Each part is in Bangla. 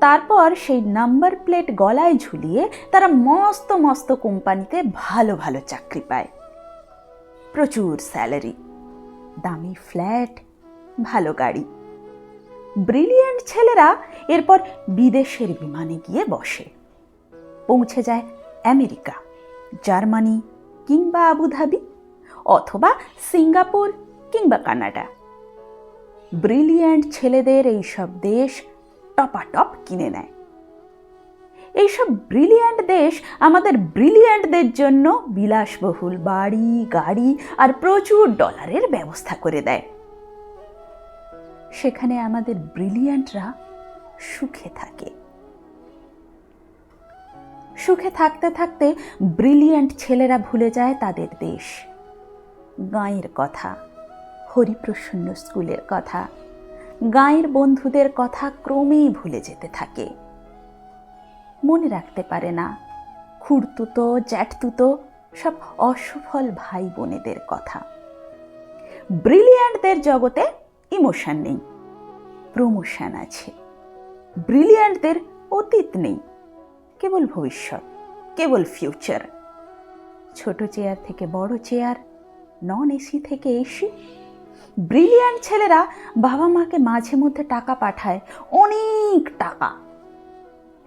তারপর সেই নাম্বার প্লেট গলায় ঝুলিয়ে তারা মস্ত মস্ত কোম্পানিতে ভালো ভালো চাকরি পায়। প্রচুর স্যালারি, দামি ফ্ল্যাট, ভালো গাড়ি। ব্রিলিয়ান্ট ছেলেরা এরপর বিদেশের বিমানে গিয়ে বসে। পৌঁছে যায় আমেরিকা, জার্মানি কিংবা আবুধাবি অথবা সিঙ্গাপুর কিংবা কানাডা। ব্রিলিয়ান্ট ছেলেদের এইসব দেশ টপাটপ কিনে নেয়। এইসব ব্রিলিয়ান্ট দেশ আমাদের ব্রিলিয়ান্টদের জন্য বিলাসবহুল বাড়ি, গাড়ি আর প্রচুর ডলারের ব্যবস্থা করে দেয়। সেখানে আমাদের ব্রিলিয়ান্টরা সুখে থাকে। সুখে থাকতে থাকতে ব্রিলিয়ান্ট ছেলেরা ভুলে যায় তাদের দেশ। গাঁয়ের কথা, হরিপ্রসন্ন স্কুলের কথা। গাঁয়ের বন্ধুদের কথা ক্রমেই ভুলে যেতে থাকে। মনে রাখতে পারে না, খুঁড়তুতো, জ্যাঠতুতো সব অসফল ভাই বোনেদের কথা। ব্রিলিয়ান্টদের জগতে ইমোশন নেই, প্রমোশন আছে। ব্রিলিয়ান্টদের অতীত নেই, কেবল ভবিষ্যৎ, কেবল ফিউচার। ছোট চেয়ার থেকে বড় চেয়ার, নন এসি থেকে এসি ব্রিলিয়ান্ট ছেলেরা বাবা মাকে মাঝে মধ্যে টাকা পাঠায়, অনেক টাকা।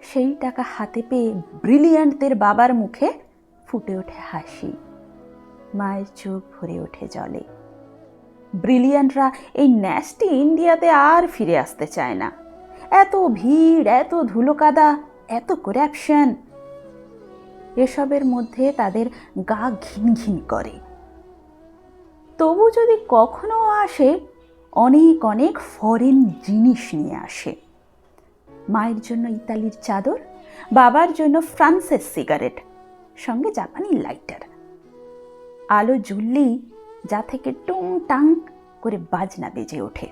সেই টাকা হাতে পেয়ে ব্রিলিয়ান্টদের বাবার মুখে ফুটে ওঠে হাসি। মায়ের চোখ ভরে ওঠে জলে। ব্রিলিয়ান্টরা এই ন্যাস্টি ইন্ডিয়াতে আর ফিরে আসতে চায় না। এত ভিড়, এত ধুলোকাদা, এত করাপশন এসবের মধ্যে তাদের গা ঘিন ঘিন করে। তবু যদি কখনো আসে, অনেক অনেক ফরেন জিনিস নিয়ে আসে। মায়ের জন্য ইতালির চাদর, বাবার জন্য ফ্রান্সের সিগারেট, সঙ্গে জাপানি লাইটার। আলো জ্বললেই যা থেকে টুং টাং করে বাজনা বেজে ওঠে।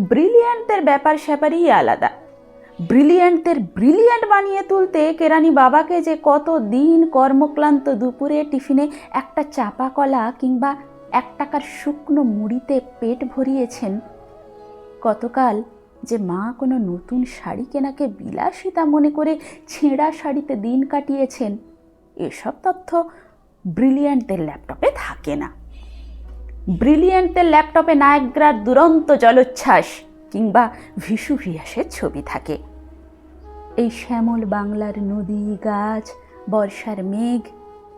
ব্রিলিয়ান্টদের ব্যাপার স্যাপারই আলাদা। ব্রিলিয়ান্টদের ব্রিলিয়ান্ট বানিয়ে তুলতে কেরানি বাবাকে যে কত দিন কর্মক্লান্ত দুপুরে টিফিনে একটা চাপা কলা কিংবা এক টাকার শুকনো মুড়িতে পেট ভরিয়েছেন, কতকাল যে মা কোনো নতুন শাড়ি কেনাকে বিলাসিতা মনে করে ছেঁড়া শাড়িতে দিন কাটিয়েছেন, এসব তথ্য ব্রিলিয়ান্টদের ল্যাপটপে থাকে না। ব্রিলিয়ান্টদের ল্যাপটপে নায়গ্রার দুরন্ত জলোচ্ছ্বাস কিংবা ভিসুভিয়াসের ছবি থাকে। এই শ্যামল বাংলার নদী, গাছ, বর্ষার মেঘ,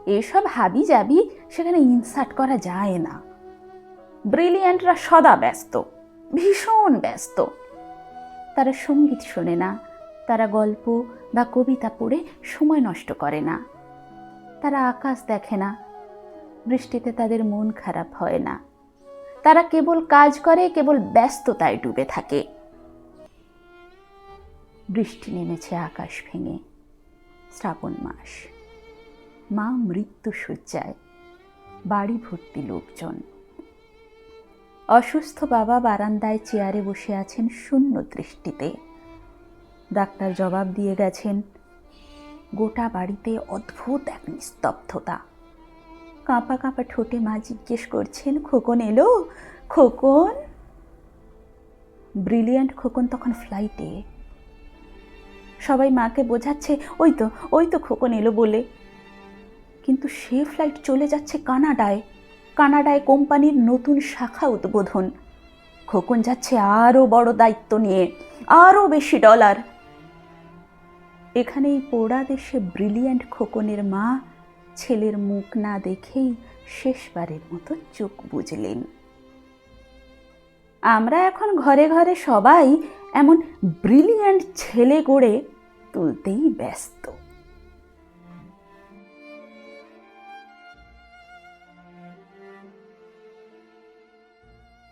এসব হাবি যাবি সেখানে ইনসার্ট করা যায় না। ব্রিলিয়ান্টরা সদা ব্যস্ত, ভীষণ ব্যস্ত। তারা সংগীত শোনে না, তারা গল্প বা কবিতা পড়ে সময় নষ্ট করে না। তারা আকাশ দেখে না, বৃষ্টিতে তাদের মন খারাপ হয় না। তারা কেবল কাজ করে, কেবল ব্যস্ততায় ডুবে থাকে। বৃষ্টি নেমেছে আকাশ ভেঙে, শ্রাবণ মাস। মা মৃত্যু শয্যায় বাড়ি ভর্তি লোকজন। অসুস্থ বাবা বারান্দায় চেয়ারে বসে আছেন শূন্য দৃষ্টিতে। ডাক্তার জবাব দিয়ে গেছেন, গোটা বাড়িতে অদ্ভুত এক নিস্তব্ধতা। কাঁপা কাঁপা ঠোঁটে মা জিজ্ঞেস করছেন, খোকন এলো? খোকন? ব্রিলিয়ান্ট খোকন তখন ফ্লাইটে। সবাই মাকে বোঝাচ্ছে, ওই তো ওই তো খোকন এলো বলে। কিন্তু সে ফ্লাইট চলে যাচ্ছে কানাডায়। কানাডায় কোম্পানির নতুন শাখা উদ্বোধন। খোকন যাচ্ছে আরও বড় দায়িত্ব নিয়ে, আরও বেশি ডলার। এখানেই পোড়া দেশে ব্রিলিয়ান্ট খোকনের মা ছেলের মুখ না দেখেই শেষবারের মতো চোখ বুঝলেন আমরা এখন ঘরে ঘরে সবাই এমন ব্রিলিয়ান্ট ছেলে গড়ে তুলতেই ব্যস্ত।